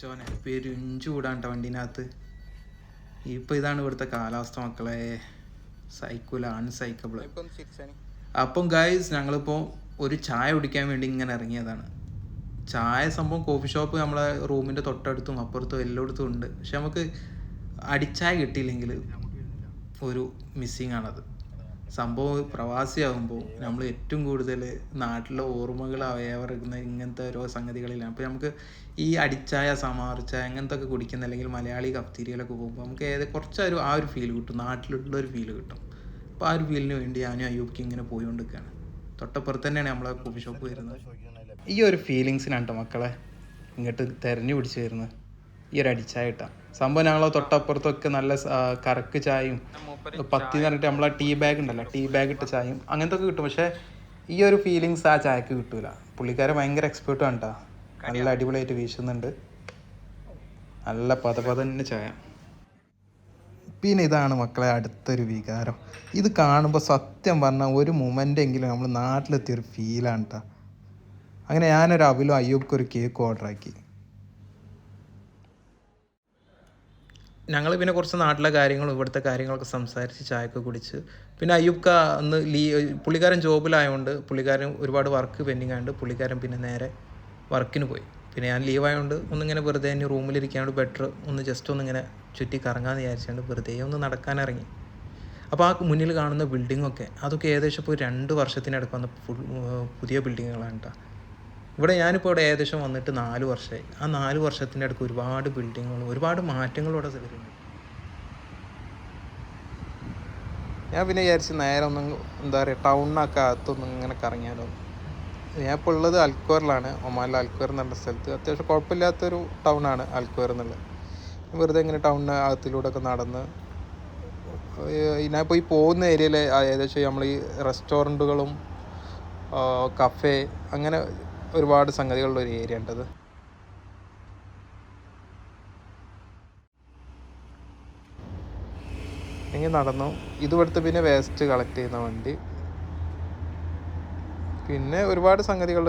ചോനെ പെരുഞ്ചൂടാണ് കൂടാണ്ട വണ്ടീനകത്ത്. ഇപ്പം ഇതാണ് ഇവിടുത്തെ കാലാവസ്ഥ മക്കളെ. സൈക്കിൾ അൺസൈക്കബിൾ അപ്പം ഗൈസ് ഞങ്ങളിപ്പോൾ ഒരു ചായ കുടിക്കാൻ വേണ്ടി ഇങ്ങനെ ഇറങ്ങിയതാണ്. ചായ സംഭവം കോഫി ഷോപ്പ് നമ്മളെ റൂമിന്റെ തൊട്ടടുത്തും അപ്പുറത്തും എല്ലായിടത്തും ഉണ്ട്. പക്ഷെ നമുക്ക് അടിച്ചായ കിട്ടിയില്ലെങ്കിൽ ഒരു മിസ്സിങ് ആണത്. സംഭവം പ്രവാസിയാകുമ്പോൾ നമ്മൾ ഏറ്റവും കൂടുതൽ നാട്ടിലെ ഓർമ്മകൾ അവയവർക്കുന്ന ഇങ്ങനത്തെ ഓരോ സംഗതികളിലാണ്. അപ്പോൾ നമുക്ക് ഈ അടിച്ചായ സമാർച്ചായ അങ്ങനത്തെ ഒക്കെ കുടിക്കുന്ന അല്ലെങ്കിൽ മലയാളി കഫ്തീരിയയിലൊക്കെ പോകുമ്പോൾ നമുക്ക് ഏത് കുറച്ചൊരു ആ ഒരു ഫീൽ കിട്ടും. നാട്ടിലുള്ള ഒരു ഫീൽ കിട്ടും. അപ്പോൾ ആ ഒരു ഫീലിന് വേണ്ടി ഞാനും അയ്യൂബ്ക്ക് ഇങ്ങനെ പോയിക്കൊണ്ടിരിക്കുകയാണ് തൊട്ടപ്പുറത്ത് തന്നെയാണ് നമ്മളെ കോഫി ഷോപ്പ് വരുന്നത്. ഈ ഒരു ഫീലിങ്സിനാണ് കേട്ടോ മക്കളെ? ഇങ്ങോട്ട് തെരഞ്ഞു പിടിച്ച് വരുന്നത്. ഈ ഒരു അടിച്ചായ ഇട്ടാ സംഭവം ഞങ്ങളെ തൊട്ടപ്പുറത്തൊക്കെ നല്ല കറക്ക് ചായയും പത്തി എന്ന് പറഞ്ഞിട്ട് നമ്മളെ ടീ ബാഗ് ഉണ്ടല്ലോ ടീ ബാഗ് ഇട്ട ചായയും അങ്ങനത്തെ ഒക്കെ കിട്ടും. പക്ഷേ ഈ ഒരു ഫീലിങ്സ് ആ ചായക്ക് കിട്ടൂല. പുള്ളിക്കാരെ ഭയങ്കര എക്സ്പേർട്ട് ആണ് കേട്ടോ നല്ല അടിപൊളിയായിട്ട് വീശുന്നുണ്ട്. നല്ല പതപതന്നെ ചായ. പിന്നെ ഇതാണ് മക്കളെ അടുത്തൊരു വികാരം. ഇത് കാണുമ്പോൾ സത്യം പറഞ്ഞാൽ ഒരു മൊമെന്റ് എങ്കിലും നമ്മൾ നാട്ടിലെത്തിയൊരു ഫീലാണ് കേട്ടോ അങ്ങനെ ഞാനൊരു അവിലും അയ്യൂബ്ക്ക് ഒരു കേക്ക് ഓർഡർ ആക്കി. ഞങ്ങൾ പിന്നെ കുറച്ച് നാട്ടിലെ കാര്യങ്ങളും ഇവിടുത്തെ കാര്യങ്ങളൊക്കെ സംസാരിച്ച് ചായയൊക്കെ കുടിച്ച്. പിന്നെ അയ്യൂബ്ക്ക അന്ന് ലീ പുള്ളിക്കാരൻ ജോബിലായതുകൊണ്ട് പുള്ളിക്കാരൻ ഒരുപാട് വർക്ക് പെൻഡിങ് ആയതുകൊണ്ട് പുള്ളിക്കാരൻ പിന്നെ നേരെ വർക്കിന് പോയി. പിന്നെ ഞാൻ ലീവ് ആയതുകൊണ്ട് ഒന്നിങ്ങനെ വെറുതെ എന്നെ റൂമിലിരിക്കാണ്ട് ബെറ്റർ ഒന്ന് ജസ്റ്റ് ഒന്നിങ്ങനെ ചുറ്റി കറങ്ങാമെന്ന് വിചാരിച്ചുകൊണ്ട് വെറുതെ ഒന്ന് നടക്കാനിറങ്ങി. അപ്പോൾ ആ മുന്നിൽ കാണുന്ന ബിൽഡിങ്ങൊക്കെ അതൊക്കെ ഏകദേശം ഇപ്പോൾ രണ്ട് വർഷത്തിനടുക്ക് വന്ന പുതിയ ബിൽഡിങ്ങുകളാണ് കേട്ടോ ഇവിടെ ഞാനിപ്പോൾ ഇവിടെ ഏകദേശം വന്നിട്ട് നാല് വർഷമായി ആ നാല് വർഷത്തിന്റെ അടുക്ക് ഒരുപാട് ബിൽഡിങ്ങുകളും ഒരുപാട് മാറ്റങ്ങളും ഇവിടെ വരുന്നുണ്ട് ഞാൻ പിന്നെ വിചാരിച്ച് നേരെ ഒന്നും എന്താ പറയുക ടൗണിനൊക്കെ അകത്തൊന്നും ഇങ്ങനെ കറങ്ങിയാലോ. ഞാൻ ഇപ്പോൾ ഉള്ളത് അൽക്വറിലാണ് ഒമാനിലെ അൽക്വർ എന്ന് പറഞ്ഞ സ്ഥലത്ത്. അത്യാവശ്യം കുഴപ്പമില്ലാത്തൊരു ടൗണാണ് അൽക്വർ എന്നുള്ളത്. വെറുതെ ഇങ്ങനെ ടൗണിന് അകത്തിലൂടെ ഒക്കെ നടന്ന് ഞാൻ പോയി പോകുന്ന ഏരിയയിൽ ഏകദേശം നമ്മൾ ഈ റെസ്റ്റോറന്റുകളും കഫേ അങ്ങനെ ഒരുപാട് സംഗതികളുള്ള ഒരു ഏരിയ ഉണ്ടത്. ഇങ്ങനെ നടന്നു. ഇതുപടുത്ത് പിന്നെ വേസ്റ്റ് കളക്ട് ചെയ്യുന്ന വണ്ടി. പിന്നെ ഒരുപാട് സംഗതികൾ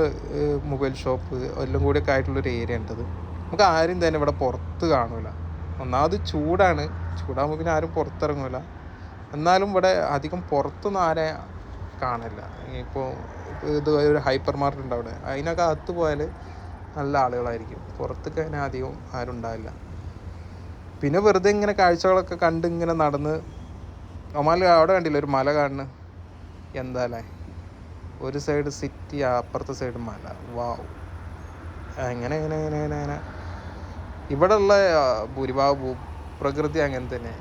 മൊബൈൽ ഷോപ്പ് എല്ലാം കൂടിയൊക്കെ ആയിട്ടുള്ളൊരു ഏരിയ ഉണ്ടത്. നമുക്ക് ആരും തന്നെ ഇവിടെ പുറത്ത് കാണൂല. ഒന്നാമത് ചൂടാണ്. ചൂടാകുമ്പോൾ പിന്നെ ആരും പുറത്തിറങ്ങൂല. എന്നാലും ഇവിടെ അധികം പുറത്തൊന്നും ആരെ കാണില്ല ഇപ്പോൾ ഇത് ഒരു ഹൈപ്പർ മാർക്കറ്റ് ഉണ്ട് അവിടെ. അതിനൊക്കെ അകത്ത് പോയാൽ നല്ല ആളുകളായിരിക്കും. പുറത്തൊക്കെ അതിന് അധികം ആരും ഉണ്ടാവില്ല. പിന്നെ വെറുതെ ഇങ്ങനെ കാഴ്ചകളൊക്കെ കണ്ട് ഇങ്ങനെ നടന്ന് ഒമാൽ അവിടെ കണ്ടില്ല? ഒരു മല കാണുന്നു എന്താല്ലേ ഒരു സൈഡ് സിറ്റി അപ്പുറത്തെ സൈഡ് മല. വാവ് എങ്ങനെ എങ്ങനെ എങ്ങനെ എങ്ങനെ എങ്ങനെ ഇവിടെ ഉള്ള ഭൂരിഭാഗം ഭൂപ്രകൃതി അങ്ങനെ തന്നെ.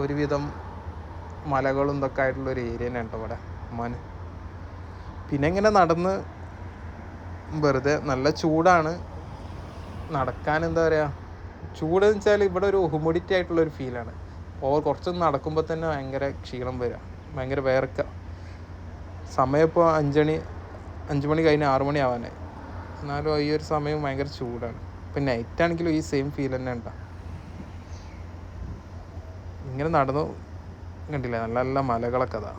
ഒരുവിധം മലകളും ഇതൊക്കെ ആയിട്ടുള്ള ഒരു ഏരിയ തന്നെ കേട്ടോ ഇവിടെ. ഒമാന് പിന്നെ ഇങ്ങനെ നടന്ന് വെറുതെ നല്ല ചൂടാണ്. നടക്കാൻ എന്താ പറയുക ചൂട് എന്ന് വെച്ചാൽ ഇവിടെ ഒരു ഹ്യൂമിഡിറ്റി ആയിട്ടുള്ള ഒരു ഫീലാണ് ഓവർ കുറച്ചൊന്ന് നടക്കുമ്പോൾ തന്നെ ഭയങ്കര ക്ഷീണം വരിക ഭയങ്കര വേർക്ക. സമയം ഇപ്പോൾ അഞ്ചണി അഞ്ച് മണി കഴിഞ്ഞ് ആറു മണി ആവാനായി. എന്നാലും ഈ ഒരു സമയം ഭയങ്കര ചൂടാണ്. ഇപ്പം നൈറ്റ് ആണെങ്കിലും ഈ സെയിം ഫീൽ തന്നെ ഉണ്ടാ ഇങ്ങനെ നടന്നു കണ്ടില്ല? നല്ല നല്ല മലകളൊക്കെ അതാ.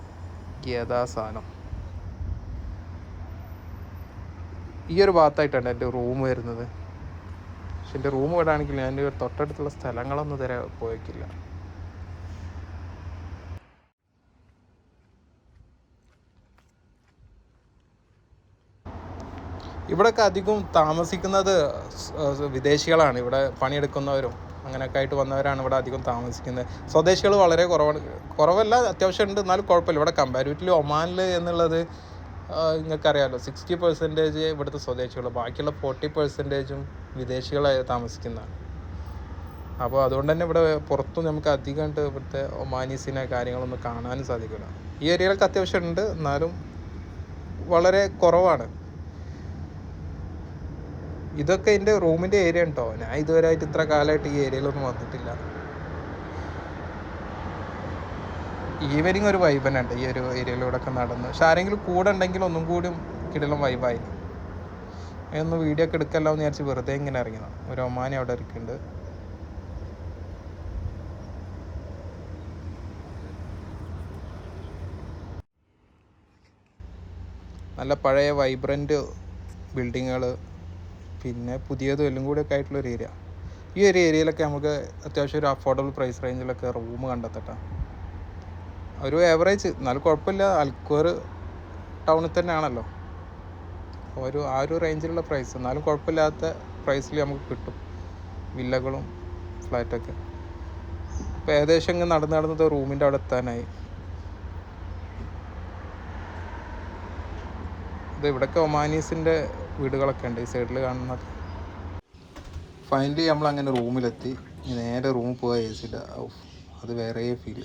ഏതാ സാധനം? ഈ ഒരു ഭാഗത്തായിട്ടാണ് എന്റെ റൂം വരുന്നത്. പക്ഷെ എന്റെ റൂം ഇവിടെ ഞാൻ എന്റെ തൊട്ടടുത്തുള്ള സ്ഥലങ്ങളൊന്നും ഇതുവരെ പോയേക്കില്ല ഇവിടെയൊക്കെ അധികം താമസിക്കുന്നത് വിദേശികളാണ്. ഇവിടെ പണിയെടുക്കുന്നവരും അങ്ങനെയൊക്കെ ആയിട്ട് വന്നവരാണ് ഇവിടെ അധികം താമസിക്കുന്നത്. സ്വദേശികൾ വളരെ കുറവാണ്. കുറവല്ല അത്യാവശ്യം ഉണ്ട്. എന്നാലും കുഴപ്പമില്ല. ഇവിടെ കമ്പാരിറ്റീവ്ലി ഒമാനിൽ എന്നുള്ളത് നിങ്ങൾക്കറിയാമല്ലോ സിക്സ്റ്റി പെർസെന്റേജ് ഇവിടുത്തെ സ്വദേശികൾ. ബാക്കിയുള്ള ഫോർട്ടി പെർസെന്റേജും വിദേശികളായി താമസിക്കുന്നതാണ്. അപ്പോൾ അതുകൊണ്ട് തന്നെ ഇവിടെ പുറത്തു നമുക്ക് അധികമായിട്ട് ഇവിടുത്തെ ഒമാനീസിനെ കാര്യങ്ങളൊന്നും കാണാനും സാധിക്കില്ല. ഈ ഏരിയയിലൊക്കെ അത്യാവശ്യം ഉണ്ട്. എന്നാലും വളരെ കുറവാണ്. ഇതൊക്കെ എന്റെ റൂമിന്റെ ഏരിയ ഉണ്ടോ ഞാൻ ഇതുവരെ ആയിട്ട് ഇത്ര കാലമായിട്ട് ഈ ഏരിയയിലൊന്നും വന്നിട്ടില്ല. ഈവനിങ് ഒരു വൈബ് തന്നെ ഉണ്ട്. ഈ ഒരു ഏരിയയിലൂടെ ഒക്കെ നടന്ന്. പക്ഷെ ആരെങ്കിലും കൂടെ ഉണ്ടെങ്കിൽ ഒന്നും കൂടി കിടലും വൈബായി ഒന്ന് വീഡിയോ ഒക്കെ എടുക്കല്ലോ എന്ന് വിചാരിച്ച് വെറുതെ ഇങ്ങനെ ഇറങ്ങിയതാണ് ഒരു ഒമാനി അവിടെ ഇരിക്കുന്നുണ്ട്. നല്ല പഴയ വൈബ്രന്റ് ബിൽഡിങ്ങുകൾ പിന്നെ പുതിയതും എല്ലാം കൂടി ഒക്കെ ആയിട്ടുള്ളൊരു ഏരിയ ഈ ഒരു ഏരിയയിലൊക്കെ നമുക്ക് അത്യാവശ്യം ഒരു അഫോർഡബിൾ പ്രൈസ് റേഞ്ചിലൊക്കെ റൂം കണ്ടെത്തട്ടെ. ഒരു ആവറേജ് എന്നാലും കുഴപ്പമില്ല. അൽക്കോർ ടൗണിൽ തന്നെയാണല്ലോ. ഒരു ആ ഒരു റേഞ്ചിലുള്ള പ്രൈസ് എന്നാലും കുഴപ്പമില്ലാത്ത പ്രൈസിൽ നമുക്ക് കിട്ടും. വില്ലകളും ഫ്ലാറ്റൊക്കെ ഇപ്പോൾ ഏകദേശം ഇങ്ങനെ നടന്ന് നടന്നത് റൂമിന്റെ അവിടെ എത്താനായി. ഇത് ഇവിടെയൊക്കെ ഒമാനീസിന്റെ വീടുകളൊക്കെ ഉണ്ട് ഈ സൈഡിൽ കാണുന്നൊക്കെ ഫൈനലി നമ്മൾ അങ്ങനെ റൂമിലെത്തി നേരെ റൂമിൽ പോയാൽ എ സിയുടെ അത് വേറെ ഫീൽ